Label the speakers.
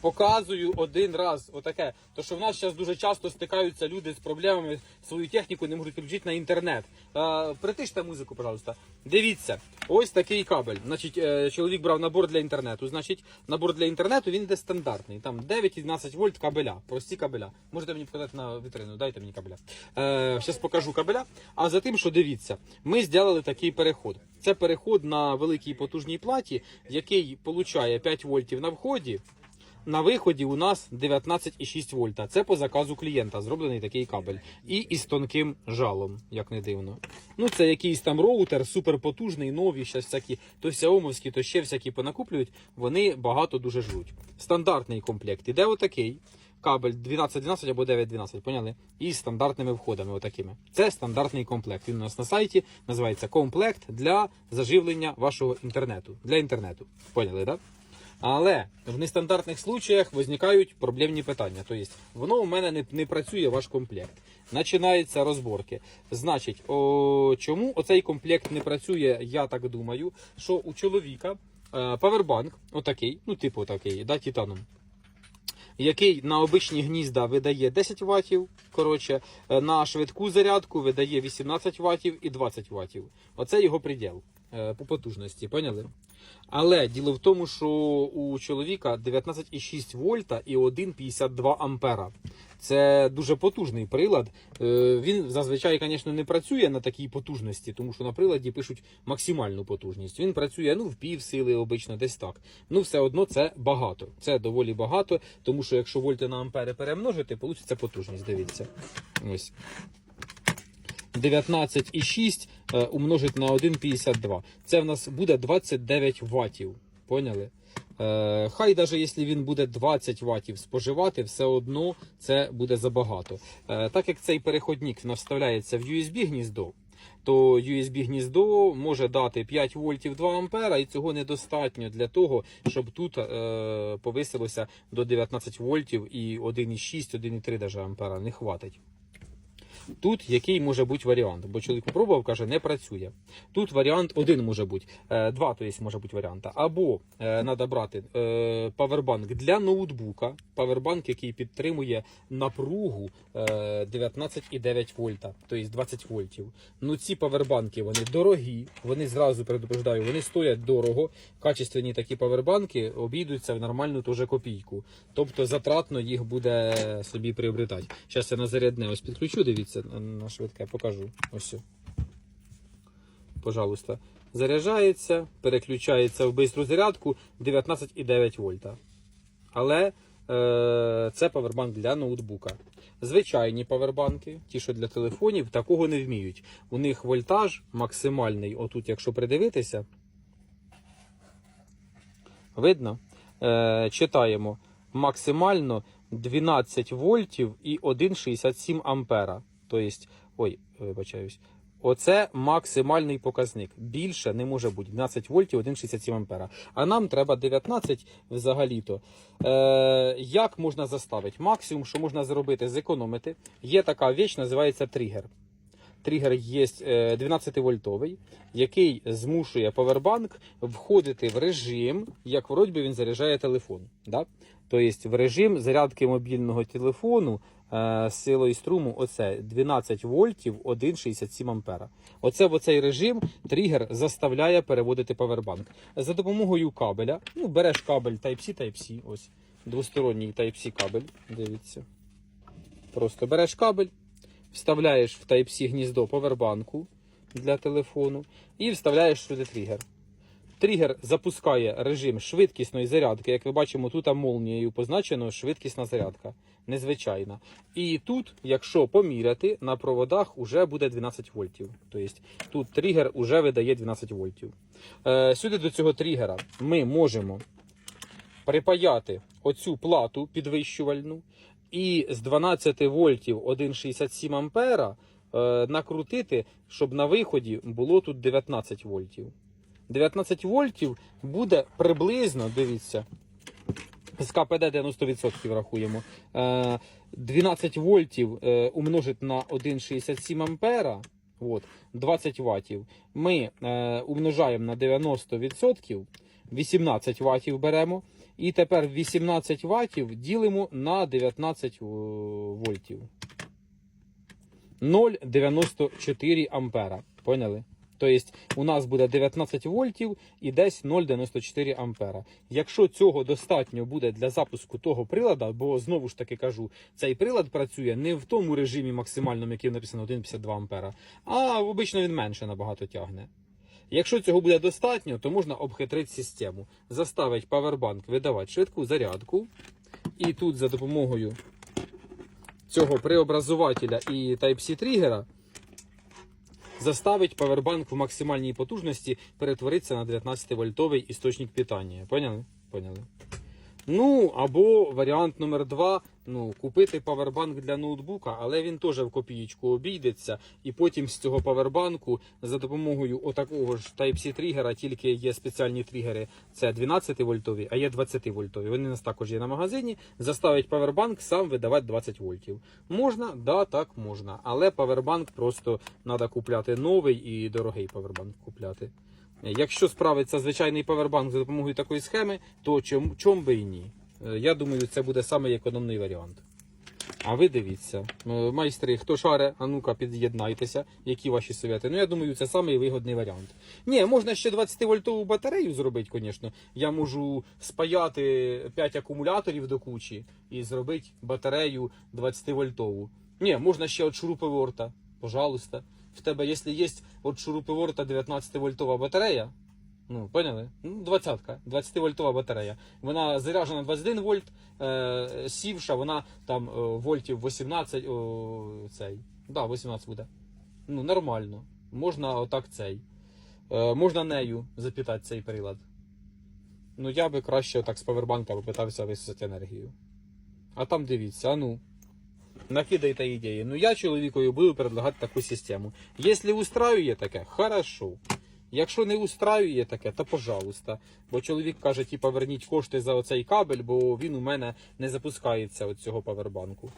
Speaker 1: Показую один раз отаке. То що в нас зараз дуже часто стикаються люди з проблемами, свою техніку не можуть підключити на інтернет. Е, притиште музику, пожалуйста. Дивіться, ось такий кабель. Значить, е, чоловік брав набор для інтернету. Значить, набор для інтернету він йде стандартний. Там 9 і 12 вольт кабеля, прості кабеля. Можете мені показати на вітрину, дайте мені кабеля. Е, покажу кабеля. А за тим, що дивіться, ми зробили такий переход. Це переход на великій потужній платі, який получає 5 вольтів на вході. На виході у нас 19,6 вольта. Це по заказу клієнта зроблений такий кабель. І із тонким жалом, як не дивно. Ну, це якийсь там роутер, суперпотужний, нові, щас всякі, то Xiaomi, то ще всякі понакуплюють. Вони багато дуже жруть. Стандартний комплект. Іде отакий. Кабель 12-12 або 9-12, поняли? І з стандартними входами отакими. Це стандартний комплект. Він у нас на сайті називається комплект для заживлення вашого інтернету. Для інтернету. Поняли, так? Да? Але в нестандартних случаях виникають проблемні питання. Тобто, воно у мене не, не працює ваш комплект. Починаються розборки. Значить, о, чому оцей комплект не працює, я так думаю, що у чоловіка е, павербанк, отакий, ну, типу такий, да, титаном, який на обичні гнізда видає 10 ватів, коротше, е, на швидку зарядку видає 18 ватів і 20 ватів. Оце його приділ е, по потужності, поняли? Але діло в тому, що у чоловіка 19,6 вольта і 1,52 ампера. Це дуже потужний прилад. Е, Він зазвичай, звісно, не працює на такій потужності, тому що на приладі пишуть максимальну потужність. Він працює ну в пів сили, обично, десь так. Ну, все одно це багато. Це доволі багато, тому що якщо вольти на ампери перемножити, вийде потужність. Дивіться. Ось. 19,6 е, умножить на 1,52. Це в нас буде 29 ватів. Поняли? Е, хай навіть якщо він буде 20 ватів споживати, все одно це буде забагато. Е, так як цей переходник вставляється в USB гніздо, то USB гніздо може дати 5 вольтів 2 ампера, і цього недостатньо для того, щоб тут е, повисилося до 19 вольтів і 1,6, 1,3 даже ампера. Не хватить. Тут який може бути варіант? Бо чоловік попробував, каже, не працює. Тут варіант один може бути, е, два, то є, може бути варіанта. Або е, треба брати е, павербанк для ноутбука, павербанк, який підтримує напругу е, 19,9 вольта, тобто 20 вольтів. Ну ці павербанки вони дорогі, вони зразу предупреждаю, вони стоять дорого. Качественні такі павербанки обійдуться в нормальну теж копійку. Тобто затратно їх буде собі приобретати. Зараз я на зарядне ось підключу, дивіться на- на швидке, покажу. Ось. Пожалуйста. Заряджається, переключається в бистру зарядку 19,9 вольта. Але е, це павербанк для ноутбука. Звичайні павербанки, ті, що для телефонів, такого не вміють. У них вольтаж максимальний. Отут, якщо придивитися, видно? Е, читаємо максимально 12 вольтів і 1,67 ампера. Тобто, ой, вибачаюсь. Оце максимальний показник. Більше не може бути 12 вольтів 1,67 ампера. А нам треба 19 взагалі-то. Е, як можна заставити? Максимум, що можна зробити, зекономити. Є така віч, називається тригер. Тригер є 12-вольтовий, який змушує павербанк входити в режим, як вроді він заряджає телефон. Да? Тобто в режим зарядки мобільного телефону е, силою струму оце 12 вольтів 1,67 ампера. Оце в оцей режим тригер заставляє переводити павербанк. За допомогою кабеля, ну береш кабель Type-C, Type-C, ось двосторонній Type-C кабель, дивіться. Просто береш кабель, вставляєш в Type-C гніздо повербанку для телефону і вставляєш сюди тригер. Тригер запускає режим швидкісної зарядки. Як ви бачимо, тут молнією позначено швидкісна зарядка. Незвичайна. І тут, якщо поміряти, на проводах вже буде 12 вольтів. Тобто тут тригер вже видає 12 вольтів. Е, сюди до цього тригера ми можемо припаяти оцю плату підвищувальну і з 12 вольтів 1,67 ампера е, накрутити, щоб на виході було тут 19 вольтів. 19 вольтів буде приблизно, дивіться, з КПД 90% рахуємо. Е, 12 вольтів е, умножить на 1,67 ампера. От, 20 ватів. Ми е, умножаємо на 90%, 18 ватів беремо І тепер 18 ватів ділимо на 19 вольтів. 0,94 ампера. Поняли? Тобто у нас буде 19 вольтів і десь 0,94 ампера. Якщо цього достатньо буде для запуску того прилада, бо знову ж таки кажу, цей прилад працює не в тому режимі максимальному, який написано 1,52 ампера, а обично він менше набагато тягне. Якщо цього буде достатньо, то можна обхитрити систему, заставити павербанк видавати швидку зарядку, і тут за допомогою цього преобразувателя і Type-C тригера заставить павербанк в максимальній потужності перетворитися на 19-вольтовий істочник питання. Поняли? Поняли. Ну, або варіант номер два. Ну, купити павербанк для ноутбука, але він теж в копієчку обійдеться. І потім з цього павербанку за допомогою отакого ж Type-C тригера, тільки є спеціальні тригери, це 12 вольтові, а є 20 вольтові. Вони у нас також є на магазині. Заставить павербанк сам видавати 20 вольтів. Можна? Да, так можна. Але павербанк просто треба купляти новий і дорогий павербанк купляти. Якщо справиться звичайний павербанк за допомогою такої схеми, то чом, чом би і ні. Е, Я думаю, це буде самий економний варіант. А ви дивіться, Е, майстри, хто шаре, а ну-ка під'єднайтеся, які ваші совєти. Ну я думаю, це самий вигодний варіант. Ні, можна ще 20-вольтову батарею зробити, звісно. Я можу спаяти 5 акумуляторів до кучі і зробити батарею 20-вольтову. Ні, можна ще от шуруповерта, пожалуйста. В тебе, якщо є от шуруповерта 19-вольтова батарея, ну, поняли? Ну, 20-ка, 20-вольтова батарея. Вона заряджена 21 вольт, е, сівша, вона там е, вольтів 18, о, цей. Да, 18 буде. Ну, нормально. Можна отак цей. Е, можна нею запітати цей прилад. Ну, я би краще отак з павербанка попитався висосати енергію. А там дивіться, а ну. Накидайте ідеї. Ну я чоловікові буду предлагати таку систему. Якщо устраює таке, хорошо. Якщо не устраює таке, то пожалуйста. Бо чоловік каже, типа, верніть кошти за оцей кабель, бо він у мене не запускається від цього павербанку.